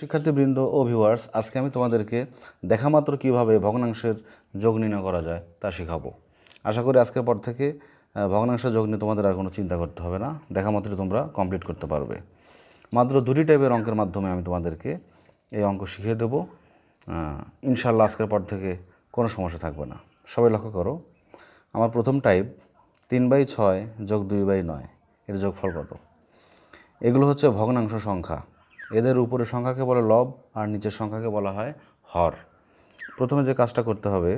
শিক্ষার্থীবৃন্দ ও ভিউয়ার্স আজকে আমি তোমাদেরকে দেখা মাত্র কীভাবে ভগ্নাংশের যোগ নির্ণয় করা যায় তা শেখাবো। আশা করি আজকের পর থেকে আহ, ভগ্নাংশের যোগ নিয়ে তোমাদের আর কোনো চিন্তা করতে হবে না। দেখা মাত্রই তোমরা কমপ্লিট করতে পারবে। মাত্র দুটি টাইপের অঙ্কের মাধ্যমে আমি তোমাদেরকে এই অঙ্ক শিখিয়ে দেবো। ইনশাল্লাহ আজকের পর থেকে কোনো সমস্যা থাকবে না। সবাই লক্ষ্য করো আমার প্রথম টাইপ তিন বাই ছয় যোগ দুই বাই নয় এর যোগফল কত? এগুলো হচ্ছে ভগ্নাংশ সংখ্যা। এদের উপরের সংখ্যাকে বলে লব আর নিচের সংখ্যাকে বলা হয় হর। প্রথমে যে কাজটা করতে হবে,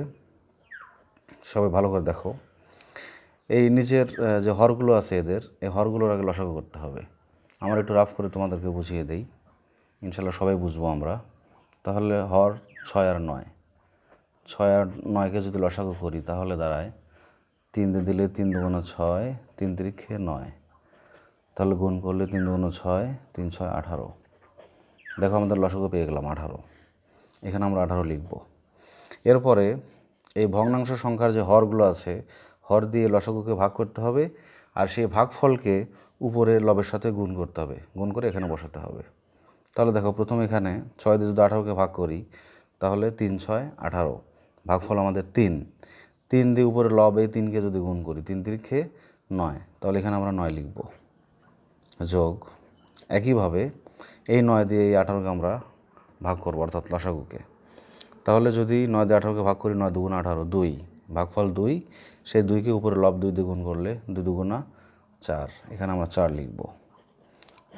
সবাই ভালো করে দেখো, এই নিচের যে হরগুলো আছে এদের, এই হরগুলোর আগে লসাগু করতে হবে। আমরা একটু রাফ করে তোমাদেরকে বুঝিয়ে দেই। ইনশাল্লাহ সবাই বুঝব আমরা। তাহলে হর ছয় আর নয়। ছয় আর নয়কে যদি লসাগু করি, তাহলে দাঁড়ায় তিন দিয়ে দিলে তিন দুগুণ ছয়, তিন তিরিক্ষে নয়। তাহলে গুণ করলে তিন দুগুণ ছয়, তিন ছয় আঠারো। দেখো আমাদের লসগো পেয়ে গেলাম আঠারো। এখানে আমরা আঠারো লিখব। এরপরে এই ভগ্নাংশ সংখ্যার যে হরগুলো আছে, হর দিয়ে লসগুকে ভাগ করতে হবে আর সেই ভাগফলকে উপরে লবের সাথে গুণ করতে হবে। গুণ করে এখানে বসাতে হবে। তাহলে দেখো প্রথম এখানে ছয় দিয়ে যদি আঠারোকে ভাগ করি, তাহলে তিন, ছয়, আঠারো। ভাগফল আমাদের তিন। তিন দিয়ে উপরে লব তিনকে যদি গুণ করি, তিন তিরিখে নয়। তাহলে এখানে আমরা নয় লিখব। যোগ। একইভাবে এই নয় দিয়ে এই আঠারোকে আমরা ভাগ করব, অর্থাৎ লসাগুকে। তাহলে যদি নয় দিয়ে আঠারোকে ভাগ করি, নয় দুগুণ আঠারো, দুই। ভাগফল দুই, সেই দুইকে উপরে লব দুই দিয়ে গুণ করলে দুই দুগুণা চার। এখানে আমরা চার লিখব।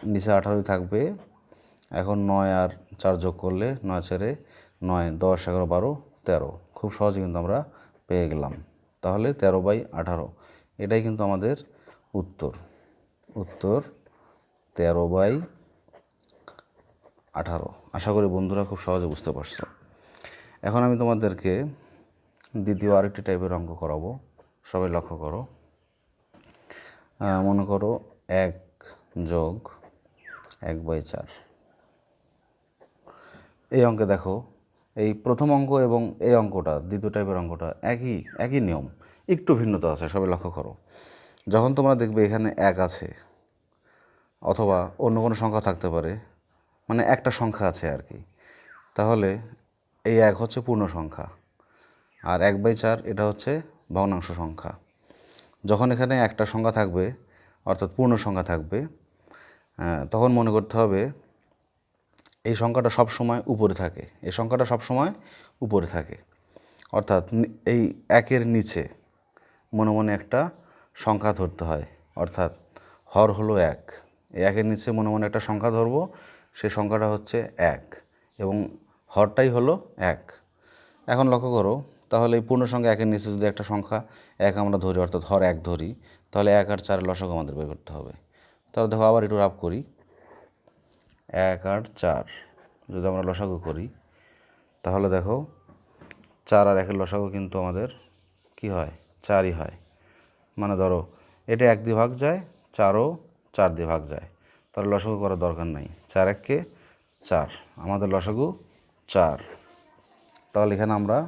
নিচে আঠারোই থাকবে। এখন নয় আর চার যোগ করলে নয় চারে নয়, দশ, এগারো, বারো, তেরো। খুব সহজে কিন্তু আমরা পেয়ে গেলাম। তাহলে তেরো বাই আঠারো। এটাই কিন্তু আমাদের উত্তর। উত্তর তেরো বাই আঠারো। আশা করি বন্ধুরা খুব সহজে বুঝতে পারছ। এখন আমি তোমাদেরকে দ্বিতীয় আরেকটি টাইপের অঙ্ক করাবো। সবাই লক্ষ্য করো। মনে করো এক যোগ এক বাই চার। এই অঙ্কে দেখো, এই প্রথম অঙ্ক এবং এই অঙ্কটা, দ্বিতীয় টাইপের অঙ্কটা একই একই নিয়ম। একটু ভিন্নতা আছে, সবাই লক্ষ্য করো। যখন তোমরা দেখবে এখানে এক আছে, অথবা অন্য কোনো সংখ্যা থাকতে পারে মানে একটা সংখ্যা আছে আর কি। তাহলে এই এক হচ্ছে পূর্ণ সংখ্যা আর এক বাই চার এটা হচ্ছে ভগ্নাংশ সংখ্যা। যখন এখানে একটা সংখ্যা থাকবে, অর্থাৎ পূর্ণ সংখ্যা থাকবে তখন মনে করতে হবে এই সংখ্যাটা সব সময় উপরে থাকে, এই সংখ্যাটা সব সময় উপরে থাকে। অর্থাৎ এই একের নিচে মনে মনে একটা সংখ্যা ধরতে হয়, অর্থাৎ হর হলো এক। এই একের নিচে মনে মনে একটা সংখ্যা ধরবো সেই সংখ্যাটা হচ্ছে এক এবং হরটাই হলো এক। এখন লক্ষ্য করো, তাহলে এই পূর্ণ সংখ্যা একের নিচে যদি একটা সংখ্যা এক আমরা ধরি, অর্থাৎ হর এক ধরি, তাহলে এক আর চারের লসক আমাদের বের করতে হবে। তাহলে দেখো আবার একটু রাপ করি। এক আর চার, যদি আমরা লসাগু করি, তাহলে দেখো চার আর একের লসাগু কিন্তু আমাদের কি হয়? চারই হয়। মানে ধরো, এটা এক দিয়ে ভাগ যায়, চারও চার দিয়ে ভাগ যায়। তাহলে লসাগু করার দরকার নাই। চার এককে চার। আমাদের লসাগু চার। তাহলে এখানে আমরা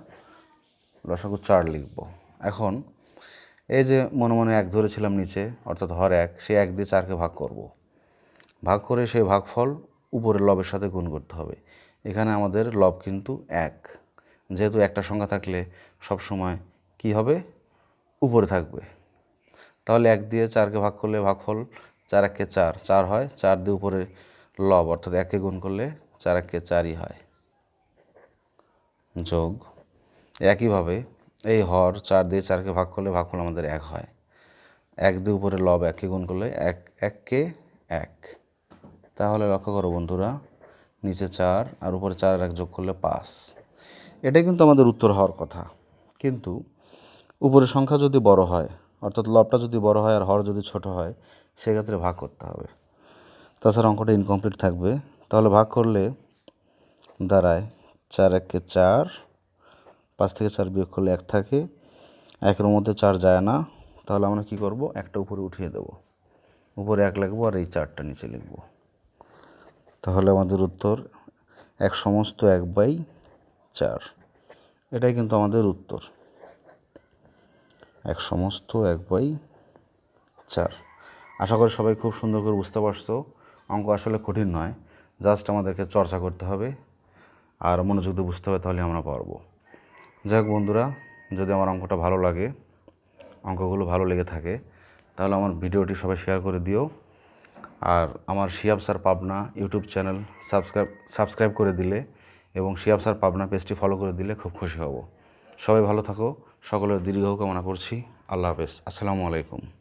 লসাগু চার লিখব। এখন এই যে মনে মনে এক ধরেছিলাম নিচে, অর্থাৎ হর এক সেই এক দিয়ে চারকে ভাগ করব। ভাগ করে সেই ভাগফল উপরের লবের সাথে গুণ করতে হবে। এখানে আমাদের লব কিন্তু এক। যেহেতু একটা সংখ্যা থাকলে সব সময় কি হবে? উপরে থাকবে। তাহলে এক দিয়ে চারকে ভাগ করলে ভাগফল চার একে চার চার হয়, চার দিয়ে উপরে লব, অর্থাৎ একে গুণ করলে চার একে চারই হয়। যোগ, একইভাবে এই হর চার দিয়ে চারকে ভাগ করলে ভাগ করলে আমাদের এক হয়। এক দিয়ে উপরে লব এককে গুণ করলে এক এককে এক। তাহলে লক্ষ্য করো বন্ধুরা, নিচে চার আর উপরে চার এক যোগ করলে পাঁচ। এটাই কিন্তু আমাদের উত্তর হওয়ার কথা। কিন্তু উপরের সংখ্যা যদি বড় হয় অর্থাৎ লবটা যদি বড় হয় আর হর যদি ছোট হয়, সেক্ষেত্রে ভাগ করতে হবে। তাছাড়া অঙ্কটা ইনকমপ্লিট থাকবে। তাহলে ভাগ করলে দাঁড়ায় চার এককে চার, পাঁচ থেকে চার বিয়োগ করলে এক থাকে। একের মধ্যে চার যায় না। তাহলে আমরা কি করব? একটা উপরে উঠিয়ে দেব। উপরে এক লিখব আর এই চারটা নিচে লিখব। তাহলে আমাদের উত্তর এক সমস্ত এক বাই চার। এটাই কিন্তু আমাদের উত্তর। এক সমস্ত, এক বাই চার। আশা করি সবাই খুব সুন্দর করে বুঝতে পারছ। অঙ্ক আসলে কঠিন নয়, জাস্ট আমাদেরকে চর্চা করতে হবে আর মনোযোগ দিয়ে বুঝতে হবে, তাহলে আমরা পারব। যাই হোক বন্ধুরা, যদি আমার অঙ্কটা ভালো লাগে, অঙ্কগুলো ভালো লেগে থাকে, তাহলে আমার ভিডিওটি সবাই শেয়ার করে দিও। আর আমার Shiyab sir Pabna YouTube channel subscribe subscribe করে দিলে এবং শিয়াব স্যার পাবনা পেজটি ফলো করে দিলে খুব খুশি হব। সবাই ভালো থাকো সকলের দীর্ঘ কামনা করছি। আল্লাহ হাফেজ। আসসালামু আলাইকুম।